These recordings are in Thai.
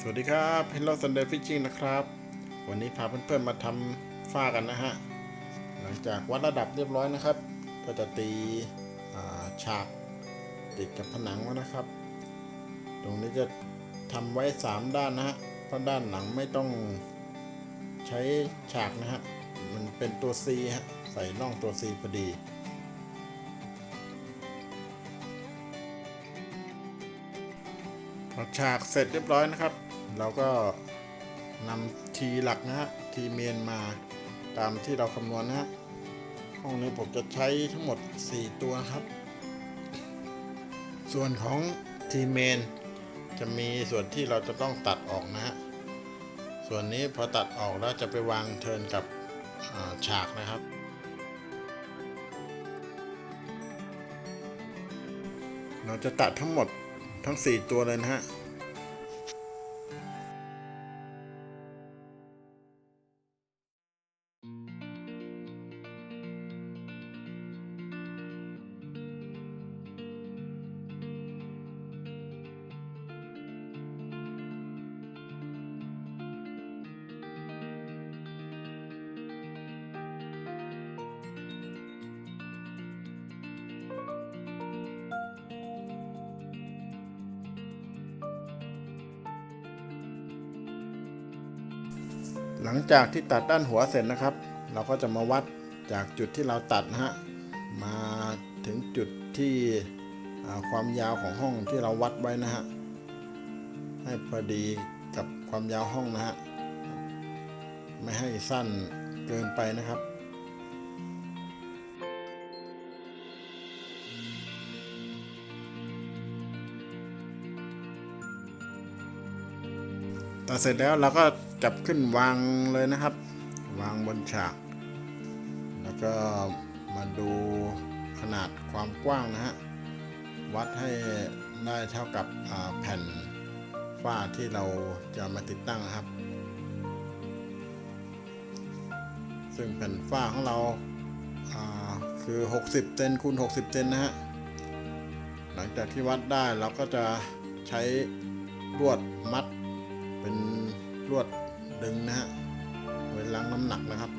สวัสดีครับ Hello Sunday Fishing นะครับ วันนี้พาเพื่อนๆมาทำฝ้ากันนะฮะ หลังจากวัดระดับเรียบร้อยนะครับ ก็จะตีาฉากติดกับผนังว้นะครับ ตรงนี้จะทำไว้ 3 ด้านนะฮะ เพราะด้านหลังไม่ต้องใช้ฉากนะฮะ มันเป็นตัว C ฮะ ใส่น่องตัว C พอดีพอฉากเสร็จเรียบร้อยนะครับ เราก็นำทีหลักนะฮะทีเมนมาตามที่เราคำนวณนะฮะห้องนี้ผมจะใช้ทั้งหมด 4 ตัวครับ ส่วนของทีเมนจะมีส่วนที่เราจะต้องตัดออกนะฮะส่วนนี้พอตัดออกแล้วจะไปวางเทินกับาฉากนะครับ เราจะตัดทั้งหมดทั้ง 4 ตัวเลยนะฮะ หลังจากที่ตัดด้านหัวเสร็จนะครับ เราก็จะมาวัดจากจุดที่เราตัดนะฮะมาถึงจุดที่ความยาวของห้องที่เราวัดไว้นะฮะให้พอดีกับความยาวห้องนะฮะไม่ให้สั้นเกินไปนะครับ เสร็จแล้วเราก็จับขึ้นวางเลยนะครับ วางบนฉาก แล้วก็มาดูขนาดความกว้างนะฮะวัดให้ได้เท่ากับแผ่นฝ้าที่เราจะมาติดตั้งนะครับ ซึ่งแผ่นฝ้าของเราาคือ 60เซนคูณ60เซนนะฮะหลังจากที่วัดได้เราก็จะใช้ลวดมัด เป็นลวดดึงนะฮะไว้ล้างน้ำหนักนะครับ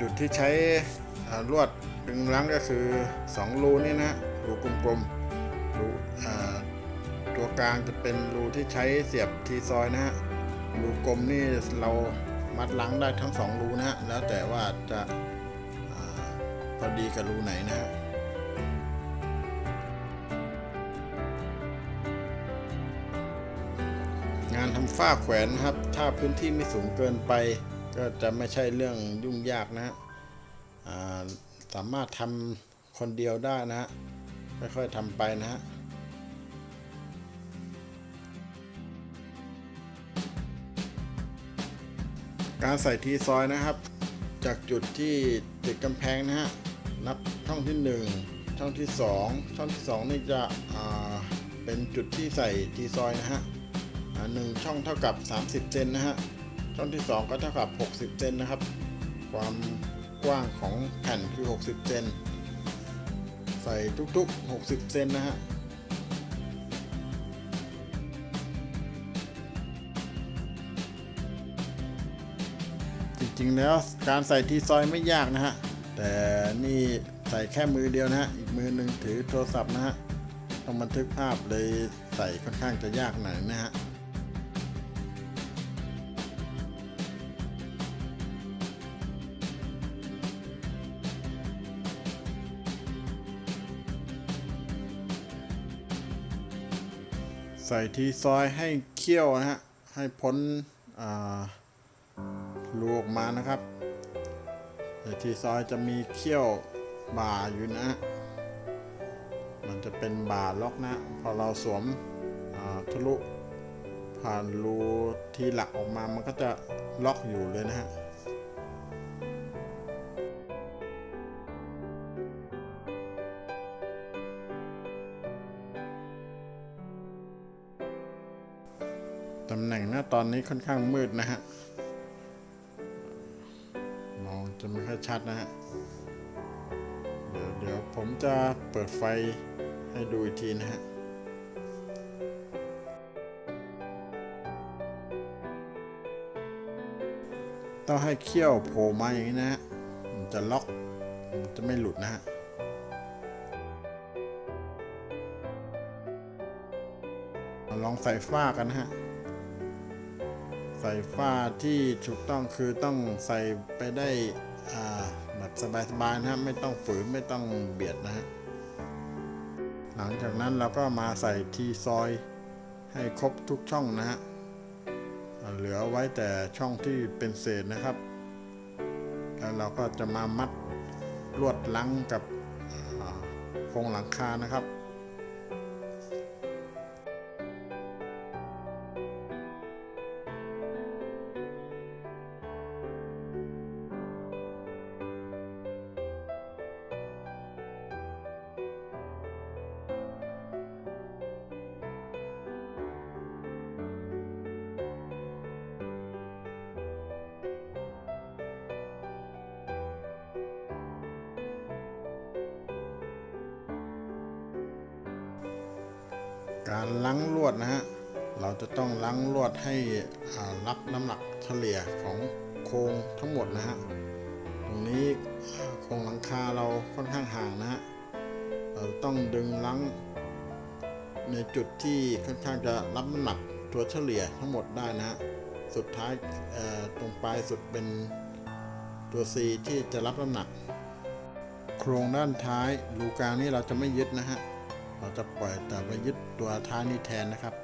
จุดที่ใช้ลวดดึงล้างก็คือ 2 รูนี่นะฮะ รูกลมๆรูตัวกลางจะเป็นรูที่ใช้เสียบทีซอยนะฮะรูกลมนี่เรามัดล้างได้ทั้ง2รูนะฮะแล้วแต่ว่าจะอพอดีกับรูไหนนะฮะงานทำฝ้าแขวนนะครับ ถ้าพื้นที่ไม่สูงเกินไป ก็จะไม่ใช่เรื่องยุ่งยากนะฮะสามารถทำคนเดียวได้นะฮะ ค่อยๆทำไปนะฮะการใส่ทีซอยนะครับ จากจุดที่ติดกำแพงนะฮะนับช่องที่ 1 ช่องที่ 2 ช่องที่ 2 นี่จะเป็นจุดที่ใส่ทีซอยนะฮะหนึ่งช่องเท่ากับ 30 เซนนะฮะช่องที่ 2 ก็เท่ากับ 60 เซนนะครับ ความกว้างของแผ่นคือ 60 เซน ส่ทุกๆ 60 เซนนะฮะจริงๆแล้วการใส่ทีซอยไม่ยากนะฮะ แต่นี่ใส่แค่มือเดียวนะฮะ อีกมือหนึ่งถือโทรศัพท์นะฮะ ต้องบันทึกภาพเลยใส่ค่อนข้างจะยากหน่อยนะฮะ ใส่ทีซอยให้เคี่ยวนะฮะ ให้พ้นอ่ารูกมานะครับใส่ทีซอยจะมีเคี่ยวบ่าอยู่นะ มันจะเป็นบ่าล็อกนะ พอเราสวมทะลุผ่านรูที่หลักออกมามันก็จะล็อกอยู่เลยนะฮะ ตำแหน่งหน้าตอนนี้ค่อนข้างมืดนะฮะ มองจะไม่ค่อยชัดนะฮะ เดี๋ยวเดี๋ยวผมจะเปิดไฟให้ดูอีกทีนะฮะต้องให้เขี้ยวโผล่มาอย่างนี้นะฮะมันจะล็อก มันจะไม่หลุดนะฮะลองใส่ฝ้ากันนะฮะ ใส่ฝ้าที่ถูกต้องคือต้องใส่ไปได้แบบสบายๆนะฮะไม่ต้องฝืนไม่ต้องเบียดนะฮะหลังจากนั้นเราก็มาใส่ทีซอยให้ครบทุกช่องนะฮะเหลือไว้แต่ช่องที่เป็นเศษนะครับ แล้วเราก็จะมามัดลวดลังกับโครงหลังคานะครับ การลังลวดนะฮะ เราจะต้องลังลวดให้รับน้ำหนักเฉลี่ยของโครงทั้งหมดนะฮะ ตรงนี้โครงหลังคาเราค่อนข้างห่างนะฮะ เราต้องดึงลังในจุดที่ค่อนข้างจะรับน้ำหนักตัวเฉลี่ยทั้งหมดได้นะฮะ สุดท้ายตรงปลายสุดเป็นตัว C ที่จะรับน้ำหนัก โครงด้านท้ายรูกลางนี่เราจะไม่ยึดนะฮะ เราจะปล่อยแต่ไปยึดตัวท้ายนี้แทนนะครับ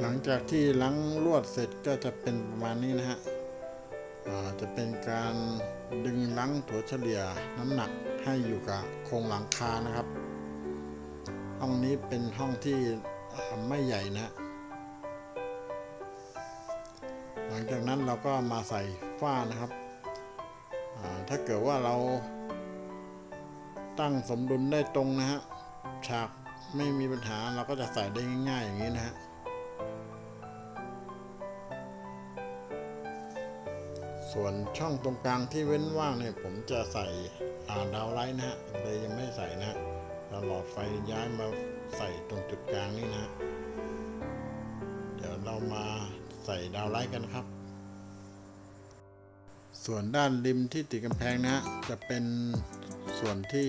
หลังจากที่ล้างลวดเสร็จก็จะเป็นประมาณนี้นะฮะ จะเป็นการดึงลังถั่วเฉลี่ยน้ำหนักให้อยู่กับโครงหลังคานะครับ ห้องนี้เป็นห้องที่ไม่ใหญ่นะ หลังจากนั้นเราก็มาใส่ฝ้านะครับ ถ้าเกิดว่าเราตั้งสมดุลได้ตรงนะฮะ ฉากไม่มีปัญหาเราก็จะใส่ได้ง่ายๆอย่างนี้นะฮะ ส่วนช่องตรงกลางที่เว้นว่างเนี่ยผมจะใส่อ่าดาวไลท์นะฮะเลยยังไม่ใส่นะฮะเราหลอดไฟย้ายมาใส่ตรงจุดกลางนี่นะ เดี๋ยวเรามาใส่ดาวไลท์กันครับ ส่วนด้านริมที่ติดกำแพงนะฮะจะเป็นส่วนที่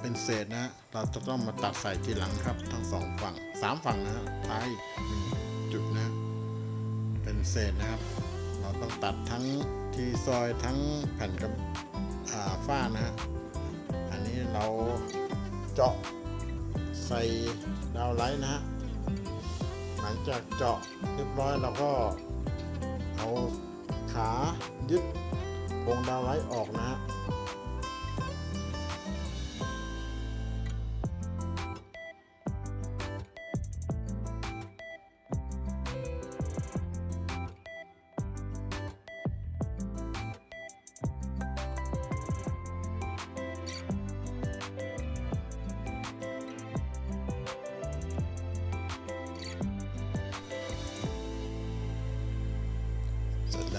เป็นเศษนะฮะเราจะต้องมาตัดใส่ทีหลังครับ ทั้งสองฝั่งสามฝั่งนะฮะท้ายหนึ่งจุดนะ เป็นเศษนะครับ ต้องตัดทั้งทีซอยทั้งแผ่นกับอ่าฝ้านะฮะ อันนี้เราเจาะใส่ดาวไลท์นะฮะ หลังจากเจาะเรียบร้อยเราก็เอาขายึดโครงดาวไลท์ออกนะฮะ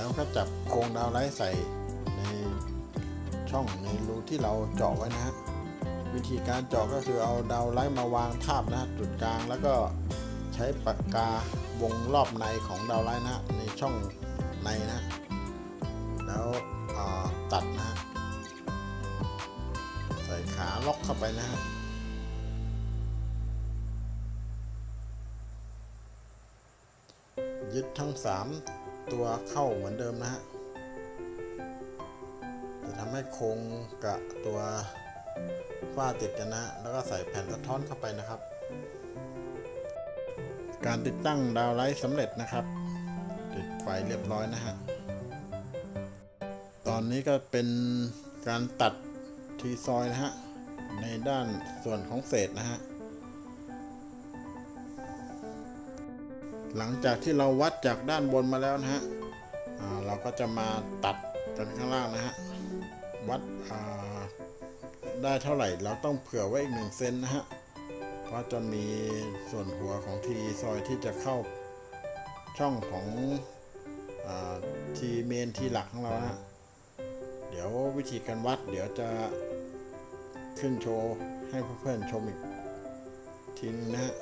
วก็จับโครงดาวไลท์ใส่ในช่องในรูที่เราเจาะไว้นะฮะวิธีการเจาะก็คือเอาดาวไลท์มาวางทาบนะจุดกลางแล้วก็ใช้ปากกาวงรอบในของดาวไลท์นะในช่องในนะแล้วตัดนะฮะใส่ขาล็อกเข้าไปนะฮะยึดทั้ง 3 ตัวเข้าเหมือนเดิมนะฮะจะทำให้โครงกับตัวฝ้าติดกันนะฮะแล้วก็ใส่แผ่นสะท้อนเข้าไปนะครับ การติดตั้งดาวไลท์สำเร็จนะครับ ติดไฟเรียบร้อยนะฮะ ตอนนี้ก็เป็นการตัดทีซอยนะฮะ ในด้านส่วนของเศษนะฮะ หลังจากที่เราวัดจากด้านบนมาแล้วนะฮะเราก็จะมาตัดกันข้างล่างนะฮะ วัดได้เท่าไหร่เราต้องเผื่อไว้อีกหนึ่งเซนนะฮะ เพราะจะมีส่วนหัวของทีซอยที่จะเข้าช่องของอทีเมนทีหลักของเรานะฮะเดี๋ยววิธีการวัดเดี๋ยวจะขึ้นโชว์ให้เพื่อนๆชมอีกทีนึงนะฮะ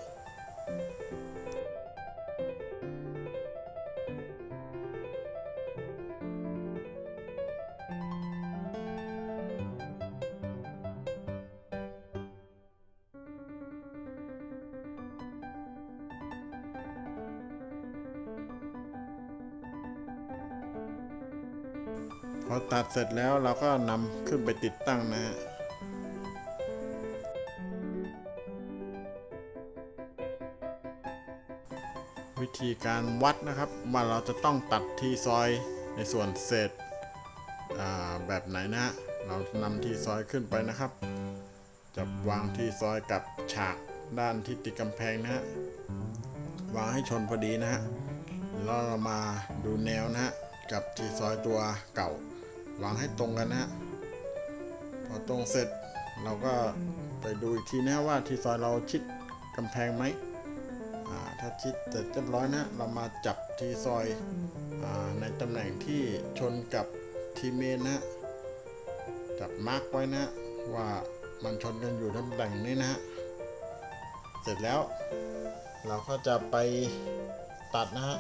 พอตัดเสร็จแล้วเราก็นำขึ้นไปติดตั้งนะฮะวิธีการวัดนะครับว่าเราจะต้องตัดที่ซอยในส่วนเศษแบบไหนนะฮะเรานำที่ซอยขึ้นไปนะครับ จะวางที่ซอยกับฉากด้านที่ติดกำแพงนะฮะวางให้ชนพอดีนะฮะแล้วเรามาดูแนวนะฮะกับที่ซอยตัวเก่า วางให้ตรงกันนะฮะพอตรงเสร็จเราก็ไปดูอีกทีนะฮะว่าที่ซอยเราชิดกำแพงไหมถ้าชิดเสร็จเรียบร้อยนะเรามาจับที่ซอยอในตำแหน่งที่ชนกับทีเมนนะจับมาร์กไว้นะฮะว่ามันชนกันอยู่ตำแหน่งนี้นะฮะเสร็จแล้ว เราก็จะไปตัดนะฮะ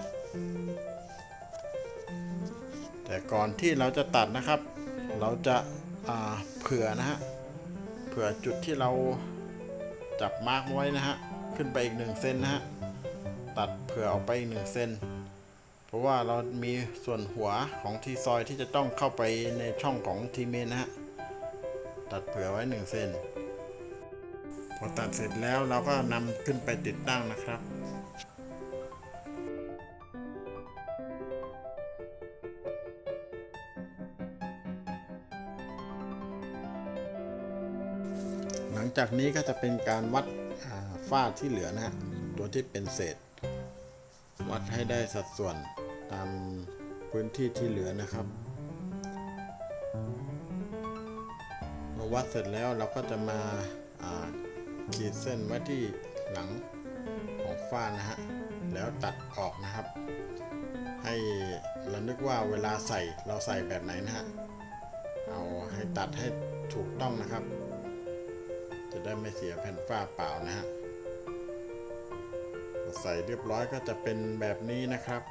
แต่ก่อนที่เราจะตัดนะครับ เราจะาเผื่อนะฮะเผื่อจุดที่เราจับมาร์กไว้นะฮะขึ้นไปอีกหนึ่งเซนนะฮะตัดเผื่อออกไปอีกหนึ่งเซนเพราะว่าเรามีส่วนหัวของทีซอยที่จะต้องเข้าไปในช่องของทีเมนนะฮะตัดเผื่อไว้หนึ่งเซนพอตัดเสร็จแล้วเราก็นำขึ้นไปติดตั้งนะครับ จากนี้ก็จะเป็นการวัดฝ้าที่เหลือนะฮะตัวที่เป็นเศษ วัดให้ได้สัดส่วนตามพื้นที่ที่เหลือนะครับเมื่อวัดเสร็จแล้วเราก็จะมาาขีดเส้นไว้ที่หลังของฝ้านะฮะแล้วตัดออกนะครับ ให้เรานึกว่าเวลาใส่เราใส่แบบไหนนะฮะเอาให้ตัดให้ถูกต้องนะครับ จะได้ไม่เสียแผ่นฝ้าเปล่านะฮะใส่เรียบร้อยก็จะเป็นแบบนี้นะครับ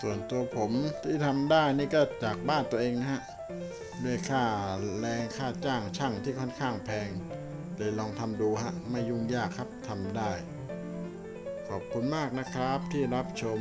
ส่วนตัวผมที่ทำได้นี่ก็จากบ้านตัวเองนะฮะด้วยค่าแรงค่าจ้างช่างที่ค่อนข้างแพง เลยลองทำดูฮะ ไม่ยุ่งยากครับทำได้ ขอบคุณมากนะครับที่รับชม